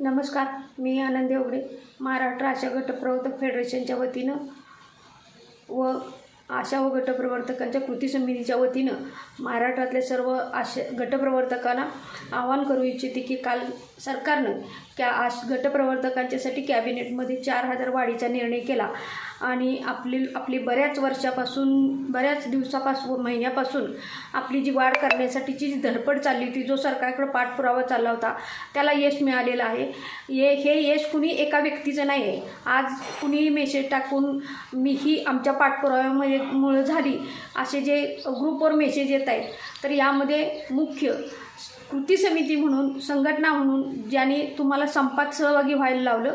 नमस्कार मी आनंद उघडे महाराष्ट्र आशा गटप्रवर्तक फेडरेशनच्या वतीनं व आशा व गटप्रवर्तकांच्या कृती समितीच्या वतीनं महाराष्ट्रातल्या सर्व आशा गटप्रवर्तकांना आवाहन करू इच्छिते की काल सरकारनं क्या आश गटप्रवर्तकांच्यासाठी कॅबिनेटमध्ये चार हजार वाढीचा निर्णय केला. आणि आपली आपली बऱ्याच वर्षापासून बऱ्याच दिवसापासून महिन्यापासून आपली जी वाढ करण्यासाठीची जी धडपड चालली होती जो सरकारकडे पाठपुरावा चालला होता त्याला यश मिळालेलं आहे. ये हे यश कुणी एका व्यक्तीचं नाही आहे आज कुणी मेसेज टाकून मी ही आमच्या पाठपुराव्यामध्ये मुळे झाली. असे जे ग्रुपवर मेसेज येत आहेत. तर यामध्ये मुख्य कृती समिती म्हणून संघटना म्हणून ज्याने तुम्हाला संपात सहभागी व्हायला लावलं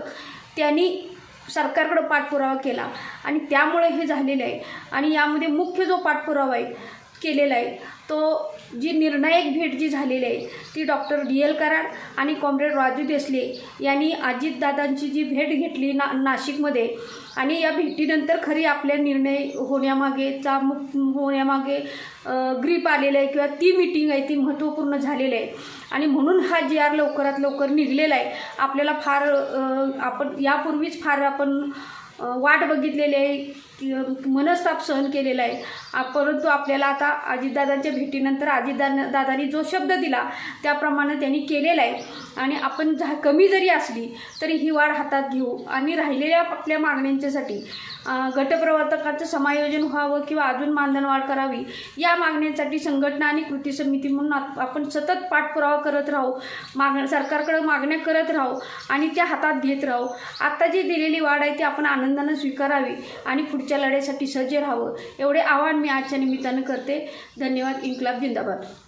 त्यांनी सरकारकडं पाठपुरावा केला. आणि त्यामुळे हे झालेलं आहे. आणि यामध्ये मुख्य जो पाठपुरावा आहे केलेला आहे. तो जी निर्णायक भेट जी झालेली आहे ती डॉक्टर डी एल कराड आणि कॉम्रेड राजू देसले यांनी अजितदादांची जी भेट घेतली ना नाशिकमध्ये आणि या भेटीनंतर खरी आपल्या निर्णय होण्यामागेचा मु होण्यामागे ग्रीप आलेला आहे किंवा ती मीटिंग आहे ती महत्त्वपूर्ण झालेली आहे. आणि म्हणून हा जी आर लवकरात लवकर निघलेला आहे. आपल्याला फार आपण यापूर्वीच फार आपण वाट बघितलेली आहे मनस्ताप सहन केलेला आहे. परंतु आपल्याला आता अजितदादांच्या भेटीनंतर अजितदा दादांनी जो शब्द दिला त्याप्रमाणे त्यांनी केलेला आहे. आणि आपण झा कमी जरी असली तरी ही वाढ हातात घेऊ. आणि राहिलेल्या आपल्या मागण्यांच्यासाठी गटप्रवर्तकाचं समायोजन व्हावं किंवा अजून मानधन वाढ करावी या मागण्यांसाठी संघटना आणि कृती समिती म्हणून आपण सतत पाठपुरावा करत राहू. माग सरकारकडं मागण्या करत राहू आणि त्या हातात घेत राहू. आत्ता जी दिलेली वाढ आहे ती आपण आनंदानं स्वीकारावी आणि पुढच्या लढ्यासाठी सज्ज राहावं. एवढे आव्हान मी आजच्या निमित्तानं करते. धन्यवाद. इन्कलाब जिंदाबाद.